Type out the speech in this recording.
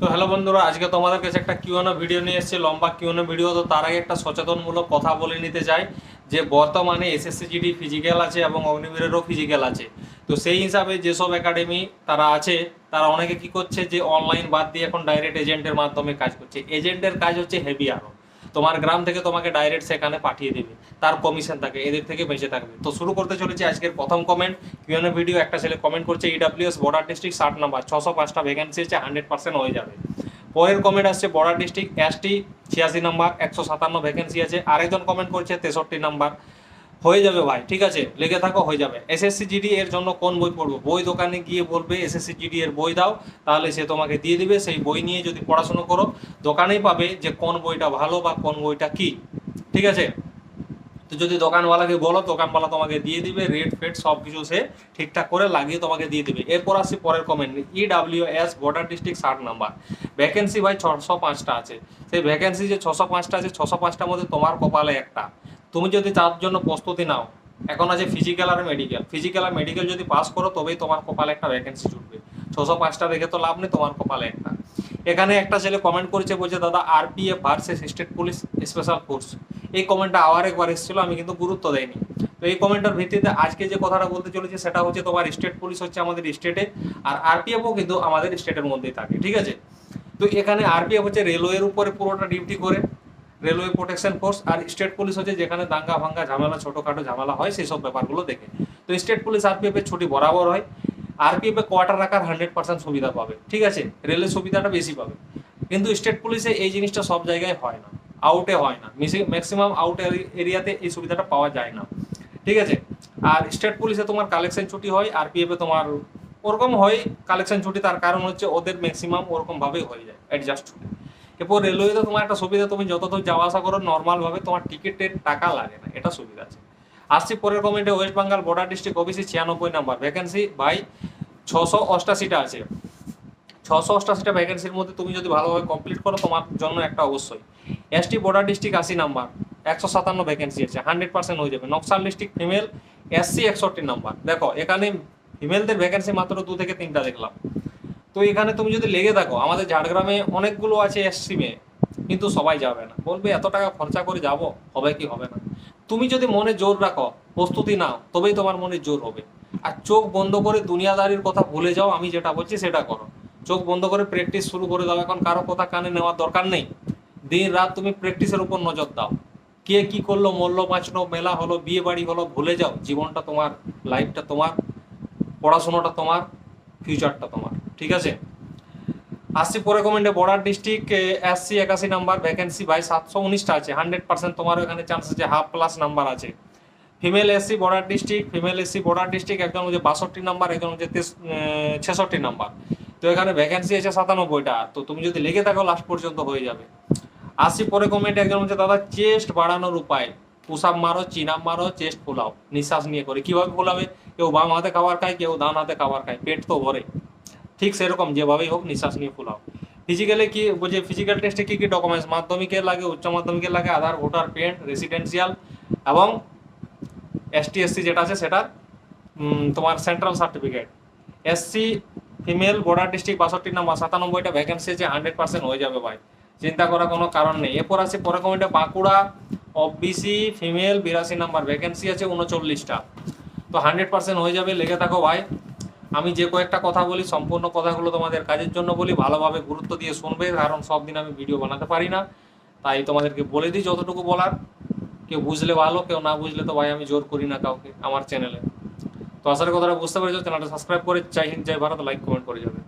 তো হ্যালো বন্ধুরা, আজকে তোমাদের কাছে একটা কিউনো ভিডিও নিয়ে এসেছি। লম্বা কিউনো ভিডিও তো তার আগে একটা সচেতনমূলক কথা বলে নিতে চাই, যে বর্তমানে এসএসসি জিডি ফিজিক্যাল আছে এবং অগ্নিবীরেরও ফিজিক্যাল আছে। তো সেই হিসাবে যেসব একাডেমি তারা আছে, তারা অনেকে কি করছে যে অনলাইন বাদ দিয়ে এখন ডাইরেক্ট এজেন্টের মাধ্যমে কাজ করছে। এজেন্টের কাজ হচ্ছে হেভি আরও তোমার গ্রাম থেকে তোমাকে ডাইরেক্ট সেখানে পাঠিয়ে দেবে। তার কমিশন থাকে এদের থেকে বেঁচে থাকবে। তো শুরু করতে চলেছি আজকের প্রথম কমেন্ট কিউএনএ ভিডিও একটা ছেলে কমেন্ট করছে ইডাব্লিউএস বর্ডার ডিস্ট্রিক্ট ষাট নাম্বার ছশো পাঁচটা ভ্যাকেন্সি আছে হান্ড্রেড পার্সেন্ট হয়ে যাবে। পরের কমেন্ট আসছে বর্ডার ডিস্ট্রিক্ট এসটি ছিয়াশি নাম্বার একশো সাতান্ন ভ্যাকেন্সি আছে। আরেকজন কমেন্ট করছে তেষট্টি নাম্বার হয়ে যাবে ভাই, ঠিক আছে? লেগে থাকো, হয়ে যাবে। এসএসসি জিডি এর জন্য কোন বই পড়ব? বই দোকানে গিয়ে বলবে এসএসসি জিডি এর বই দাও, তাহলে সে তোমাকে দিয়ে দিবে। সেই বই নিয়ে যদি পড়াশোনা করো, দোকানেই পাবে যে কোন বইটা ভালো বা কোন বইটা কি। ঠিক আছে? তো যদি দোকানওয়ালাকে বলো, দোকানওয়ালা তোমাকে দিয়ে দিবে, রেট ফেট সব কিছু সে ঠিকঠাক করে লাগিয়ে তোমাকে দিয়ে দিবে। এরপর আসি পরের comment E W S border district ষাট নাম্বার। ভ্যাকেন্সি ভাই ছশো পাঁচটা আছে। সেই ভ্যাকেন্সি যে ছশো পাঁচটা আছে, ছশো পাঁচটার মধ্যে তোমার কপালে একটা। তুমি যদি তার জন্য প্রস্তুতি নাও, এখন আছে ফিজিক্যাল আর মেডিকেল ফিজিক্যাল আর মেডিকেল যদি পাস করো, তবেই তোমার কপালে একটা ভ্যাকেন্সি জুটবে। ছশো পাঁচটা রেখে তো লাভ নেই, তোমার কপালে একটা। এখানে একটা ছেলে কমেন্ট করেছে, বলছে, দাদা RPF versus state police special force এই কমেন্টটা আবার একবার এসেছিল, আমি কিন্তু গুরুত্ব দেয়নি তো এই কমেন্টের ভিত্তিতে আজকে যে কথাটা বলতে চলেছে, সেটা হচ্ছে তোমার স্টেট পুলিশ হচ্ছে আমাদের স্টেটে আর আরপিএফও কিন্তু আমাদের স্টেটের মধ্যেই থাকে, ঠিক আছে? তো এখানে আরপিএফ হচ্ছে রেলওয়ের উপরে পুরোটা ডিউটি করে রেলওয়ে প্রোটেকশন ফোর্স আর স্টেট পুলিশ হচ্ছে যেখানে দাঙ্গা, ভাঙ্গা, ঝামেলা, ছোটোখাটো ঝামেলা হয় সেই সব ব্যাপারগুলো দেখে। তো স্টেট পুলিশ আরপিএফ এর ছুটি বরাবর হয়। আরপিএফ কোয়ার্টার রাখার হান্ড্রেড পার্সেন্ট সুবিধা পাবে, ঠিক আছে? রেলের সুবিধাটা বেশি পাবে। কিন্তু স্টেট পুলিশে এই জিনিসটা সব জায়গায় হয় না আউটে হয় না। ম্যাক্সিমাম আউট এরিয়াতে এই সুবিধাটা পাওয়া যায় না, ঠিক আছে? আর স্টেট পুলিশে তোমার কালেকশন ছুটি হয় আরপিএফ এ তোমার ওরকম হয় কালেকশন ছুটি তার কারণ হচ্ছে ওদের ম্যাক্সিমাম ওরকমভাবেই হয়ে যায় অ্যাডজাস্ট ছুটি এরপর রেলওয়েতে তোমার একটা সুবিধা, তুমি যতদূর যাওয়া আসা করো নর্মাল ভাবে তোমার টিকিটের টাকা লাগে না, এটা সুবিধা আছে। আসছি পরের কমেন্টে West Bengal border district OBC ছিয়ানব্বই নাম্বার ভ্যাকেন্সি বাই ছশো অষ্টাশিটা আছে। ছশো অষ্টাশিটা ভ্যাকেন্সির মধ্যে তুমি যদি ভালোভাবে কমপ্লিট করো, তোমার জন্য একটা অবশ্যই। এসটি বর্ডার ডিস্ট্রিক্ট আশি নাম্বার একশো সাতান্ন ভ্যাকেন্সি আছে হান্ড্রেড পার্সেন্ট হয়ে যাবে। নকশাল ডিস্ট্রিক্ট ফিমেল এসসি একষট্টি নাম্বার দেখো, এখানে ফিমেলদের ভ্যাকেন্সি মাত্র দু থেকে তিনটা দেখলাম। তো এখানে তুমি যদি লেগে থাকো, আমাদের ঝাড়গ্রামে অনেকগুলো আছে এসসি মেয়ে কিন্তু সবাই যাবে না। বলবে, এত টাকা খরচা করে যাব? হবে কি হবে না? তুমি যদি মনে জোর রাখো, প্রস্তুতি নাও, তবেই তোমার মনে জোর হবে। আর চোখ বন্ধ করে দুনিয়াদারির কথা ভুলে যাও, আমি যেটা বলছি সেটা করো। চোখ বন্ধ করে প্র্যাকটিস শুরু করে দাও, এখন কারও কথা কানে নেওয়ার দরকার নেই। দিন রাত তুমি প্র্যাকটিসের উপর নজর দাও। কে কি করল মল্ল বাঁচলো, মেলা হলো, বিয়ে বাড়ি হলো, ভুলে যাও। জীবনটা তোমার লাইফটা তোমার, পড়াশোনাটা তোমার ফিউচারটা তোমার। ঠিক আছে? আসছি পরে কমেন্টে বর্ডার ডিস্ট্রিক্ট এসসি একাশি নাম্বার ভ্যাকেন্সি বাই সাতশো উনিশটা আছে হান্ড্রেড পার্সেন্ট তোমার এখানে চান্স আছে হাফ প্লাস নাম্বার আছে। Female SC border district female SC border district একজন হচ্ছে বাষট্টি নাম্বার একজন হচ্ছে ছেষট্টি নাম্বার তো এখানে ভ্যাকেন্সি আছে সাতানব্বইটা, তো তুমি যদি লেগে থাকো লাস্ট পর্যন্ত হয়ে যাবে। আসছি পরে কমেন্ট একজন হচ্ছে, দাদা চেস্ট বাড়ানোর উপায়। পুষাপ মারো চিনাপ মারো চেস্ট ফুলাও নিঃশ্বাস নিয়ে করে। কীভাবে ফুলাবে কেউ বাম হাতে খাবার খায়, কেউ ডান হাতে খাবার খায়। পেট তো ভরে। ঠিক সেরকম যেভাবেই হোক নিঃশ্বাস নিয়ে ফুলাও। ফিজিক্যালে কি বলছে ফিজিক্যাল টেস্টে কী কী ডকুমেন্টস মাধ্যমিকের লাগে, উচ্চ মাধ্যমিকের লাগে, আধার ভোটার পেন্ট রেসিডেন্সিয়াল এবং এসটি এসসি যেটা আছে সেটার তোমার central certificate SC female border district বাষট্টি নাম্বার, সাতানব্বইটা ভ্যাকেন্সি আছে হান্ড্রেড পার্সেন্ট হয়ে যাবে ভাই। চিন্তা করার কোনো কারণ নেই। এরপর আছে পরে কমিটে বাঁকুড়া ওবিসি ফিমেল বিরাশি নাম্বার ভ্যাকেন্সি আছে উনচল্লিশটা। তো হান্ড্রেড পার্সেন্ট হয়ে যাবে, লেগে থাকো ভাই। আমি যে কয়েকটা কথা বলি, সম্পূর্ণ কথাগুলো তোমাদের কাজের জন্য বলি, ভালোভাবে গুরুত্ব দিয়ে শুনবে, কারণ সব দিন আমি ভিডিও বানাতে পারি না। তাই তোমাদেরকে বলে দিই যতটুকু বলার। কেউ বুঝলে ভালো, কেউ না বুঝলে তো ভাই আমি জোর করি না কাউকে, আমার চ্যানেলে তো আসার কথাটা বুঝতে পেরেছ চ্যানেলটা সাবস্ক্রাইব করে চাই হিন্দ, জয় ভারত লাইক কমেন্ট করে যাবে।